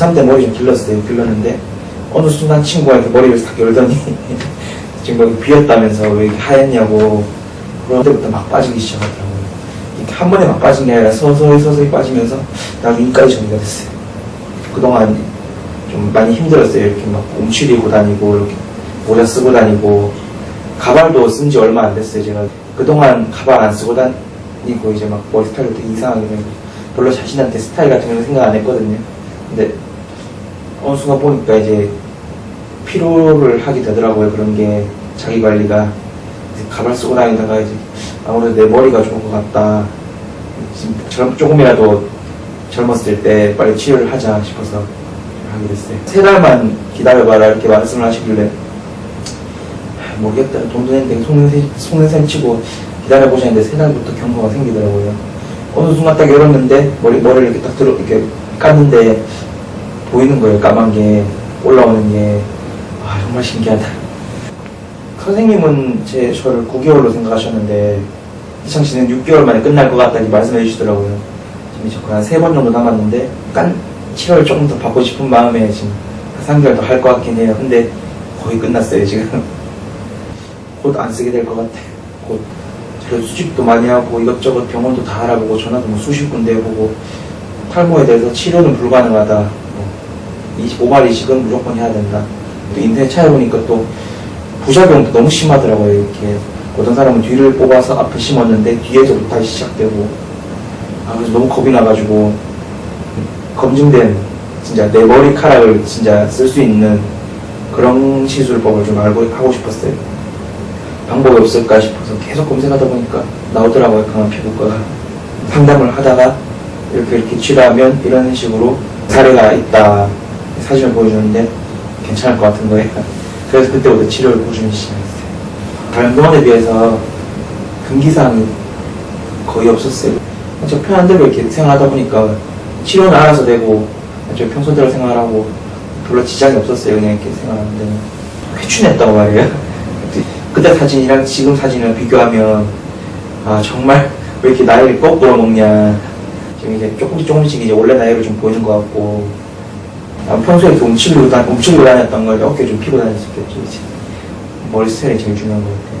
고3 때 머리 좀 길렀어요. 길렀는데 어느 순간 친구가 이렇게 머리를 싹 열더니 지금 여기 비었다면서 왜 이렇게 하얗냐고 그런 때부터 막 빠지기 시작하더라고요. 이렇게 한 번에 막 빠진 게 아니라 서서히 서서히 빠지면서 나중에 이까지 정리가 됐어요. 그동안 좀 많이 힘들었어요. 이렇게 막 움츠리고 다니고 이렇게 모자 쓰고 다니고 가발도 쓴 지 얼마 안 됐어요. 제가 그동안 가발 안 쓰고 다니고 이제 막 머리 스타일도 이상하게 되고 별로 자신한테 스타일 같은 거 생각 안 했거든요. 근데 어느 순간 보니까 이제 피로를 하게 되더라고요. 그런 게 자기 관리가 가발 쓰고 다니다가 이제 아무래도 내 머리가 좋은 것 같다. 지금 젊- 조금이라도 젊었을 때 빨리 치료를 하자 싶어서 하게 됐어요. 세 달만 기다려봐라 이렇게 말씀을 하시길래 아, 모르겠다. 돈도 냈는데 속는, 속는 셈 치고 기다려보자 했는데 세 달부터 경고가 생기더라고요. 어느 순간 딱 열었는데 머리, 머리를 이렇게 딱 들어, 이렇게 깠는데 보이는 거예요. 까만 게 올라오는 게. 아, 정말 신기하다. 선생님은 제 저를 9개월로 생각하셨는데 희창 씨는 6개월 만에 끝날 것 같다 이렇게 말씀해 주시더라고요. 지금 이제 거의 한세 번 정도 남았는데 깐 치료를 조금 더 받고 싶은 마음에 지금 한 3개월 더 할 것 같긴 해요. 근데 거의 끝났어요 지금. 곧 안 쓰게 될 것 같아. 곧 제가 수집도 많이 하고 이것저것 병원도 다 알아보고 전화도 뭐 수십 군데 해보고 탈모에 대해서 치료는 불가능하다. 뭐 25말 이식은 무조건 해야 된다. 또 인터넷 찾아보니까 또 부작용도 너무 심하더라고요. 이렇게 어떤 사람은 뒤를 뽑아서 앞에 심었는데 뒤에서부터 다시 시작되고 아 그래서 너무 겁이 나가지고 검증된 진짜 내 머리카락을 진짜 쓸 수 있는 그런 시술법을 좀 알고 하고 싶었어요. 방법이 없을까 싶어서 계속 검색하다 보니까 나오더라고요. 강한 피부과가 상담을 하다가 이렇게 이렇게 치료하면 이런 식으로 사례가 있다 사진을 보여주는데 괜찮을 것 같은 거예요. 그래서 그때부터 치료를 꾸준히 시작했어요. 다른 병원에 비해서 금기사항이 거의 없었어요. 저 편한 대로 이렇게 생활하다 보니까 치료는 알아서 되고 저 평소대로 생활하고 별로 지장이 없었어요. 그냥 이렇게 생활하는데 회춘했다고 말이에요. 그때 사진이랑 지금 사진을 비교하면 아 정말 왜 이렇게 나이를 거꾸로 먹냐 지금 이제 조금씩 조금씩 이제 원래 나이를 좀 보이는 것 같고 아, 평소에 이렇게 움츠리고, 다, 움츠리고 다녔던 걸 어깨 좀 피고 다녔었겠죠 이제 머리 스타일이 제일 중요한 것 같아요